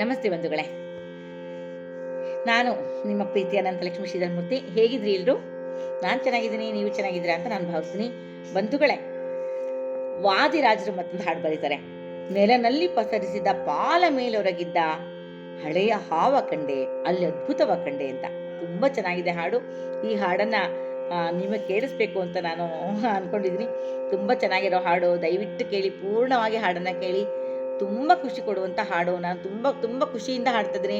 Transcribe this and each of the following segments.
ನಮಸ್ತೆ ಬಂಧುಗಳೇ. ನಾನು ನಿಮ್ಮ ಪ್ರೀತಿಯ ಅನಂತಲಕ್ಷ್ಮಿ ಶ್ರೀಧರ್ಮೂರ್ತಿ. ಹೇಗಿದ್ರಿ ಎಲ್ಲರೂ ನಾನು ಚೆನ್ನಾಗಿದ್ದೀನಿ, ನೀವು ಚೆನ್ನಾಗಿದ್ದೀರಾ ಅಂತ ನಾನು ಭಾವಿಸ್ತೀನಿ. ಬಂಧುಗಳೇ ವಾದಿರಾಜರು ಮತ್ತೊಂದು ಹಾಡು ಬರೀತಾರೆ. ನೆಲನಲ್ಲಿ ಪಸರಿಸಿದ ಪಾಲ ಮೇಲೊರಗಿದ್ದ ಹಳೆಯ ಹಾವ ಕಂಡೆ, ಅಲ್ಲಿ ಅದ್ಭುತವ ಕಂಡೆ ಅಂತ. ತುಂಬ ಚೆನ್ನಾಗಿದೆ ಹಾಡು. ಈ ಹಾಡನ್ನು ನಿಮಗೆ ಕೇಳಿಸ್ಬೇಕು ಅಂತ ನಾನು ಅಂದ್ಕೊಂಡಿದ್ದೀನಿ ತುಂಬ ಚೆನ್ನಾಗಿರೋ ಹಾಡು. ದಯವಿಟ್ಟು ಕೇಳಿ, ಪೂರ್ಣವಾಗಿ ಹಾಡನ್ನು ಕೇಳಿ. ತುಂಬ ಖುಷಿ ಕೊಡುವಂಥ ಹಾಡು. ನಾನು ತುಂಬ ತುಂಬ ಖುಷಿಯಿಂದ ಹಾಡ್ತಿದ್ದೀನಿ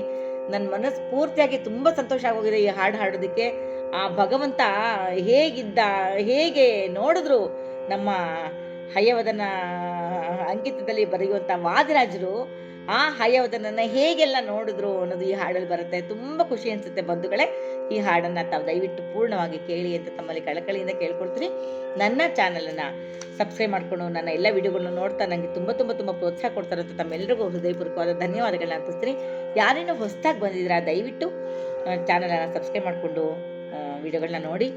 ನನ್ನ ಮನಸ್ಸು ಪೂರ್ತಿಯಾಗಿ ತುಂಬ ಸಂತೋಷ ಆಗೋಗಿದೆ ಈ ಹಾಡು ಹಾಡೋದಕ್ಕೆ. ಆ ಭಗವಂತ ಹೇಗಿದ್ದ, ಹೇಗೆ ನೋಡಿದ್ರು ನಮ್ಮ ಹಯವದನ ಅಂಕಿತದಲ್ಲಿ ಬರೆಯುವಂಥ ವಾದಿರಾಜರು ಆ ಹಯವದನನ್ನ ಹೇಗೆಲ್ಲ ನೋಡಿದ್ರು ಅನ್ನೋದು ಈ ಹಾಡಲ್ಲಿ ಬರುತ್ತೆ. ತುಂಬ ಖುಷಿ ಅನಿಸುತ್ತೆ ಬಂಧುಗಳೇ. ಈ ಹಾಡನ್ನು ತಾವು ದಯವಿಟ್ಟು ಪೂರ್ಣವಾಗಿ ಕೇಳಿ ಅಂತ ತಮ್ಮಲ್ಲಿ ಕಳಕಳಿಯಿಂದ ಕೇಳ್ಕೊಳ್ತೀನಿ ನನ್ನ ಚಾನಲನ್ನು ಸಬ್ಸ್ಕ್ರೈಬ್ ಮಾಡ್ಕೊಂಡು ನನ್ನ ಎಲ್ಲ ವಿಡಿಯೋಗಳನ್ನ ನೋಡ್ತಾ ನನಗೆ ತುಂಬ ತುಂಬ ತುಂಬ ಪ್ರೋತ್ಸಾಹ ಕೊಡ್ತಾರೆ ಅಂತ ತಮ್ಮೆಲ್ಲರಿಗೂ ಹೃದಯಪೂರ್ವಕವಾದ ಧನ್ಯವಾದಗಳನ್ನ ಅರ್ಪಿಸ್ತೀನಿ. ಯಾರೇನೋ ಹೊಸದಾಗಿ ಬಂದಿದ್ದೀರಾ ದಯವಿಟ್ಟು ಚಾನಲನ್ನು ಸಬ್ಸ್ಕ್ರೈಬ್ ಮಾಡಿಕೊಂಡು ವಿಡಿಯೋಗಳನ್ನ ನೋಡಿ.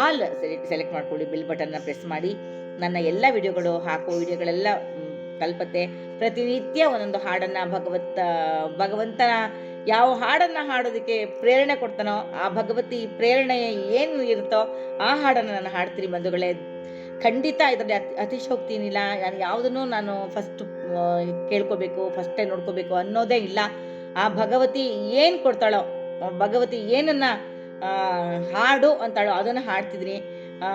ಆಲ್ ಸೆಲೆಕ್ಟ್ ಮಾಡ್ಕೊಳ್ಳಿ ಬಿಲ್ ಬಟನ್ನ ಪ್ರೆಸ್ ಮಾಡಿ. ನನ್ನ ಎಲ್ಲ ವಿಡಿಯೋಗಳು, ಹಾಕೋ ವಿಡಿಯೋಗಳೆಲ್ಲ ತಲುಪತ್ತೆ ಪ್ರತಿನಿತ್ಯ ಒಂದೊಂದು ಹಾಡನ್ನ ಭಗವತ್ ಭಗವಂತನ ಯಾವ ಹಾಡನ್ನ ಹಾಡೋದಕ್ಕೆ ಪ್ರೇರಣೆ ಕೊಡ್ತಾನೋ ಆ ಭಗವತಿ ಪ್ರೇರಣೆ ಏನು ಇರುತ್ತೋ ಆ ಹಾಡನ್ನ ನಾನು ಹಾಡ್ತೀನಿ ಬಂಧುಗಳೇ. ಖಂಡಿತ ಇದರಲ್ಲಿ ಅತಿ ಅತಿಶೋಕ್ತಿ ಏನಿಲ್ಲ. ನಾನು ಯಾವುದನ್ನು ನಾನು ಫಸ್ಟ್ ಕೇಳ್ಕೋಬೇಕು ಫಸ್ಟೇ ನೋಡ್ಕೋಬೇಕು ಅನ್ನೋದೇ ಇಲ್ಲ. ಆ ಭಗವತಿ ಏನು ಕೊಡ್ತಾಳೋ ಭಗವತಿ ಏನನ್ನ ಹಾಡು ಅಂತಾಳೋ ಅದನ್ನು ಹಾಡ್ತಿದ್ರಿ ಆ,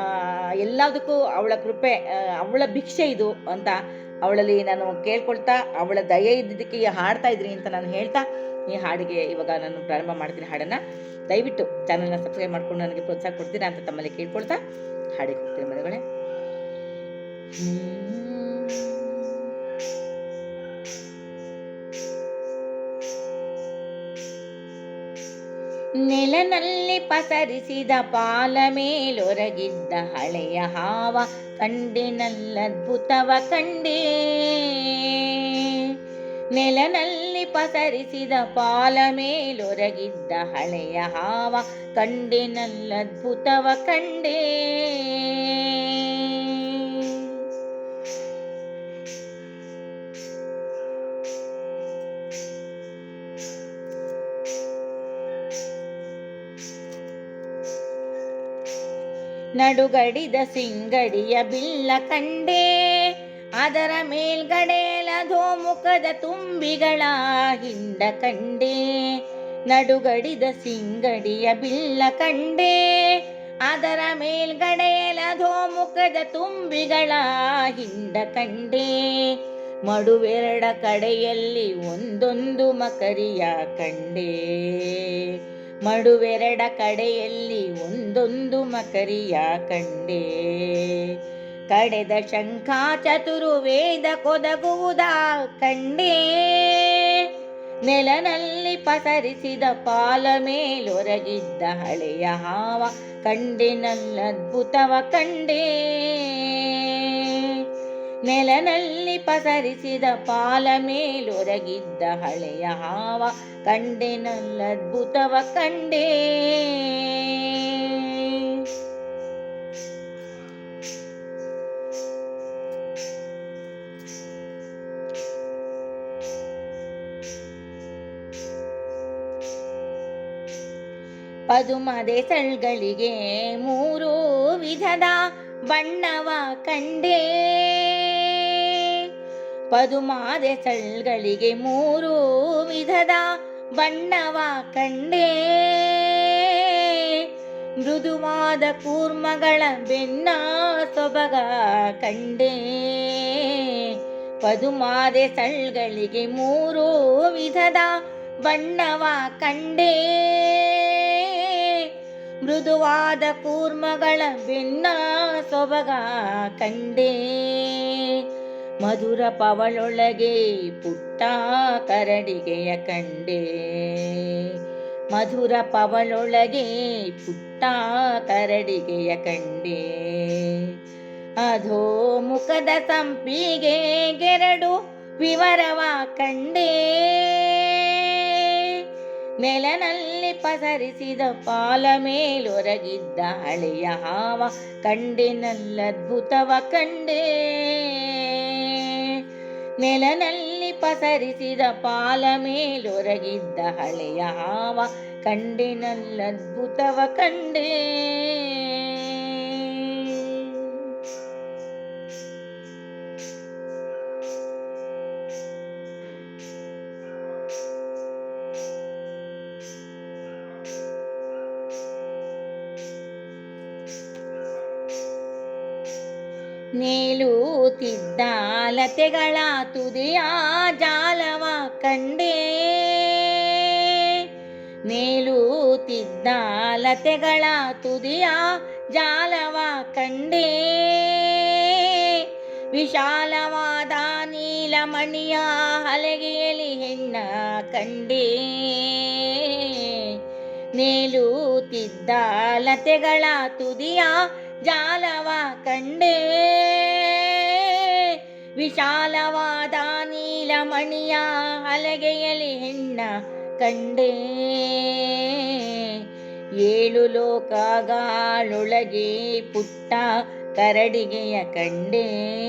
ಎಲ್ಲದಕ್ಕೂ ಅವಳ ಕೃಪೆ ಅವಳ ಭಿಕ್ಷೆ ಇದು ಅಂತ. ಅವಳಲ್ಲಿ ನಾನು ಕೇಳ್ಕೊಳ್ತಾ, ಅವಳ ದಯೆ ಇದ್ದಿದ್ದಕ್ಕೆ ಹಾಡ್ತಾ ಇದ್ರಿ ಅಂತ ನಾನು ಹೇಳ್ತಾ, ಈ ಹಾಡಿಗೆ ಇವಾಗ ನಾನು ಪ್ರಾರಂಭ ಮಾಡ್ತೀನಿ ಹಾಡನ್ನು. ದಯವಿಟ್ಟು ಚಾನಲ್ನ ಸಬ್ಸ್ಕ್ರೈಬ್ ಮಾಡ್ಕೊಂಡು ನನಗೆ ಪ್ರೋತ್ಸಾಹ ಕೊಡ್ತೀರಾ ಅಂತ ತಮ್ಮಲ್ಲಿ ಕೇಳ್ಕೊಳ್ತಾ, ಹಾಡಿಗೆ ಹೋಗ್ತೀನಿ ಮನೆಗಳೇ. ನೆಲನಲ್ಲಿ ಪಸರಿಸಿದ ಪಾಲ ಮೇಲೊರಗಿದ್ದ ಹಳೆಯ ಹಾವ ಕಂಡಿನಲ್ಲದ್ಭುತವ ಕಂಡೇ. ನೆಲನಲ್ಲಿ ಪಸರಿಸಿದ ಪಾಲ ಮೇಲೊರಗಿದ್ದ ಹಳೆಯ ಹಾವ ಕಂಡಿನಲ್ಲದ್ಭುತವ ಕಂಡೇ. ನಡುಗಡಿದ ಸಿಂಗಡಿಯ ಬಿಲ್ಲ ಕಂಡೆ, ಅದರ ಮೇಲ್ಗಡೆಲ ಧೋಮುಖದ ತುಂಬಿಗಳ ಹಿಂಡ ಕಂಡೆ, ನಡುಗಡಿದ ಸಿಂಗಡಿಯ ಬಿಲ್ಲ ಕಂಡೆ, ಅದರ ಮೇಲ್ಗಡೆಲ ಧೋಮುಖದ ತುಂಬಿಗಳ ಹಿಂಡ ಕಂಡೆ. ಮಡುವೆರಡ ಕಡೆಯಲ್ಲಿ ಒಂದೊಂದು ಮಕರಿಯ ಕಂಡೆ. ಮಡುವೆರಡ ಕಡೆಯಲ್ಲಿ ಒಂದೊಂದು ಮಕರಿಯ ಕಂಡೆ. ಕಡೆದ ಶಂಖಾ ಚತುರು ವೇದ ಕೊದಗುವುದ ಕಂಡೆ. ನೆಲನಲ್ಲಿ ಪಸರಿಸಿದ ಪಾಲ ಮೇಲೊರಗಿದ್ದ ಹಳೆಯ ಹಾವ ಕಂಡಿನಲ್ಲದ್ಭುತವ ಕಂಡೆ. ನೆಲನಲ್ಲಿ ಪಸರಿಸಿದ ಪಾಲ ಮೇಲೊರಗಿದ್ದ ಹಳೆಯ ಹಾವ ಕಂಡೆನಲ್ಲದ್ಭುತವ ಕಂಡೇ. ಪದುಮದೆ ಸಳ್ಗಳಿಗೆ ಮೂರು ವಿಧದ ಬಣ್ಣವ ಕಂಡೇ. ಪದುಮಾದೆ ಸಳ್ಗಳಿಗೆ ಮೂರು ವಿಧದ ಬಣ್ಣವ ಕಂಡೇ. ಮೃದುವಾದ ಕೂರ್ಮಗಳ ಬೆನ್ನ ಸೊಬಗ ಕಂಡೇ. ಪದುಮಾದೆ ಸಳ್ಗಳಿಗೆ ಮೂರು ವಿಧದ ಬಣ್ಣವ ಕಂಡೇ. ಮೃದುವಾದ ಕೂರ್ಮಗಳ ಬೆನ್ನ ಸೊಬಗ ಕಂಡೇ. ಮಧುರ ಪವಳೊಳಗೆ ಪುಟ್ಟ ಕರಡಿಗೆಯ ಕಂಡೆ. ಮಧುರ ಪವಳೊಳಗೆ ಪುಟ್ಟ ಕರಡಿಗೆಯ ಕಂಡೆ. ಅಧೋ ಮುಖದ ಸಂಪಿಗೆ ಗೆರಡು ವಿವರವ ಕಂಡೆ. ನೆಲನಲ್ಲಿ ಪಸರಿಸಿದ ಪಾಲ ಮೇಲೊರಗಿದ್ದ ಹಳೆಯ ಹಾವ ಕಂಡಿನಲ್ಲದ್ಭುತವ ಕಂಡೆ. ನೆಲನಲ್ಲಿ ಪಸರಿಸಿದ ಪಾಲ ಮೇಲೊರಗಿದ್ದ ಹಳೆಯ ಹಾವ ಕಂಡಿನಲ್ಲದ್ಭುತವ ಕಂಡೇ. ನೇಲುತ್ತಿದ್ದ ಲತೆಗಳ ತುದಿಯ ಜಾಲವ ಕಂಡೇ. ಮೇಲೂತಿದ್ದ ಲತೆಗಳ ತುದಿಯ ಜಾಲವ ಕಂಡೇ. ವಿಶಾಲವಾದ ನೀಲಮಣಿಯ ಹಲಗೆಯಲ್ಲಿ ಹೆಣ್ಣ ಕಂಡೇ. ನೇಲುತ್ತಿದ್ದ ಲತೆಗಳ ತುದಿಯ ಜಾಲವ ಕಂಡೇ. ವಿಶಾಲವಾದ ನೀಲಮಣಿಯ ಹಲಗೆಯಲ್ಲಿ ಹೆಣ್ಣ ಕಂಡೇ. ಏಳು ಲೋಕಗಳೊಳಗೆ ಪುಟ್ಟ ಕರಡಿಗೆಯ ಕಂಡೇ.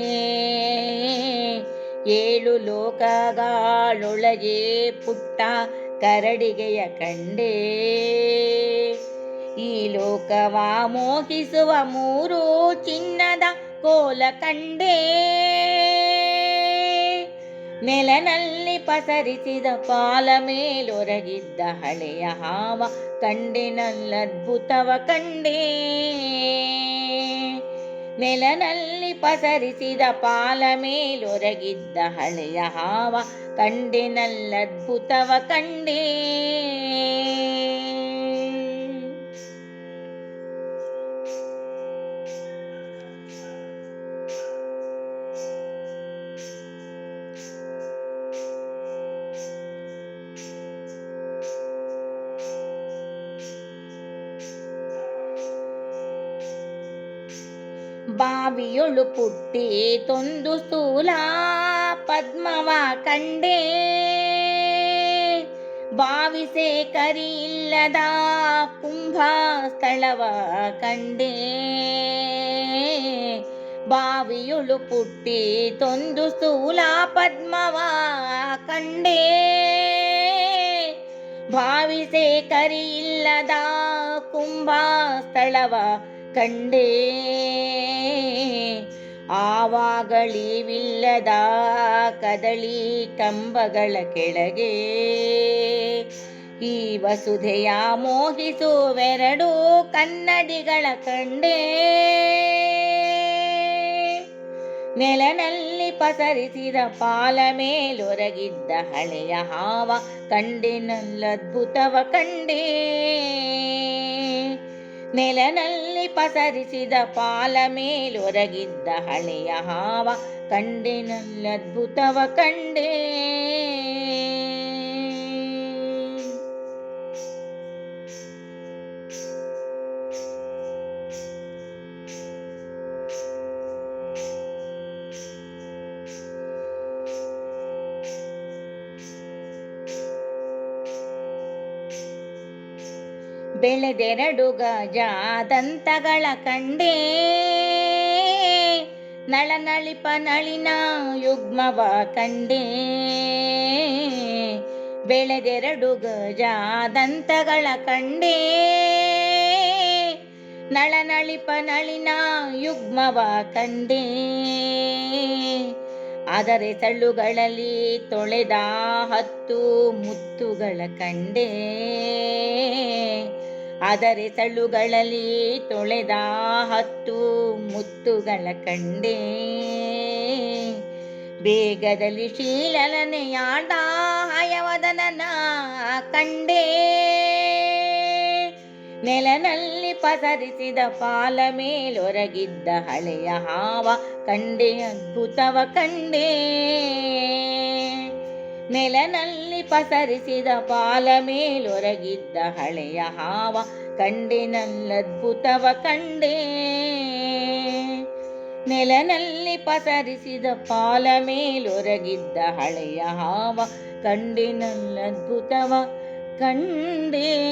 ಏಳು ಲೋಕಗಳೊಳಗೆ ಪುಟ್ಟ ಕರಡಿಗೆಯ ಕಂಡೇ. ಈ ಲೋಕವ ಮೋಹಿಸುವ ಮೂರು ಚಿನ್ನದ ಕೋಲ ಕಂಡೇ. ನೆಲನಲ್ಲಿ ಪಸರಿಸಿದ ಪಾಲ ಮೇಲೊರಗಿದ್ದ ಹಳೆಯ ಹಾವ ಕಂಡಿನಲ್ಲದ್ಭುತವ ಕಂಡೇ. ನೆಲನಲ್ಲಿ ಪಸರಿಸಿದ ಪಾಲ ಮೇಲೊರಗಿದ್ದ ಹಳೆಯ ಹಾವ ಕಂಡಿನಲ್ಲದ್ಭುತವ ಕಂಡೇ. ಬಾವಿಯೊಳು ಪುಟ್ಟಿ ತೊಂದು ಸ್ಥೂಲ ಪದ್ಮವ ಕಂಡೇ ಭಾವಿಸೆ ಕರಿ ಇಲ್ಲದ ಕುಂಭ ಸ್ಥಳವ ಕಂಡೇ ಬಾವಿಯೊಳು ಪುಟ್ಟಿ ತೊಂದು ಸ್ಥೂಲ ಪದ್ಮವ ಕಂಡೇ ಭಾವಿಸೆ ಕರಿ ಇಲ್ಲದ ಕುಂಭ ಸ್ಥಳವ ಕಂಡೇ, ಆವಾಗಳಿವಿಲ್ಲದ ಕದಳಿ ಕಂಬಗಳ ಕೆಳಗೆ. ಈ ವಸುಧೆಯ ಮೋಹಿಸುವೆರಡು ಕನ್ನಡಿಗಳ ಕಂಡೇ. ನೆಲನಲ್ಲಿ ಪಸರಿಸಿದ ಪಾಲ ಮೇಲೊರಗಿದ್ದ ಹಳೆಯ ಹಾವ ಕಂಡಿನಲ್ಲದ್ಭುತವ ಕಂಡೇ. ನೆಲನಲ್ಲಿ ಪಸರಿಸಿದ ಪಾಲ ಮೇಲೊರಗಿದ್ದ ಹಳೆಯ ಹಾವ ಕಂಡೆನಲ್ಲದ್ಭುತವ ಕಂಡೇ. ಬೆಳೆದೆರಡು ಗಜ ದಂತಗಳ ಕಂಡೇ ನಳನಳಿಪ ನಳಿನ ಯುಗ್ಮವ ಕಂಡೇ ಬೆಳೆದೆರಡು ಗಜ ದಂತಗಳ ಕಂಡೇ ನಳನಳಿಪ ನಳಿನ ಯುಗ್ಮವ ಕಂಡೇ. ಆದರೆ ತಳ್ಳುಗಳಲ್ಲಿ ತೊಳೆದ ಹತ್ತು ಮುತ್ತುಗಳ ಕಂಡೇ. ಆದರೆ ಸಳ್ಳುಗಳಲ್ಲಿ ತೊಳೆದ ಹತ್ತು ಮುತ್ತುಗಳ ಕಂಡೇ. ಬೇಗದಲ್ಲಿ ಶೀಲನೆಯಾಡ ಹಯವದನನ ಕಂಡೇ. ನೆಲನಲ್ಲಿ ಪಸರಿಸಿದ ಪಾಲ ಮೇಲೊರಗಿದ್ದ ಹಳೆಯ ಹಾವ ಕಂಡೆ, ಅದ್ಭುತವ ಕಂಡೇ. ನೆಲನಲ್ಲಿ ಪಸರಿಸಿದ ಪಾಲ ಮೇಲೊರಗಿದ್ದ ಹಳೆಯ ಹಾವ ಕಂಡಿನಲ್ಲದ್ಭುತವ ಕಂಡೇ. ನೆಲನಲ್ಲಿ ಪಸರಿಸಿದ ಪಾಲ ಮೇಲೊರಗಿದ್ದ ಹಳೆಯ ಹಾವ ಕಂಡಿನಲ್ಲದ್ಭುತವ ಕಂಡೇ.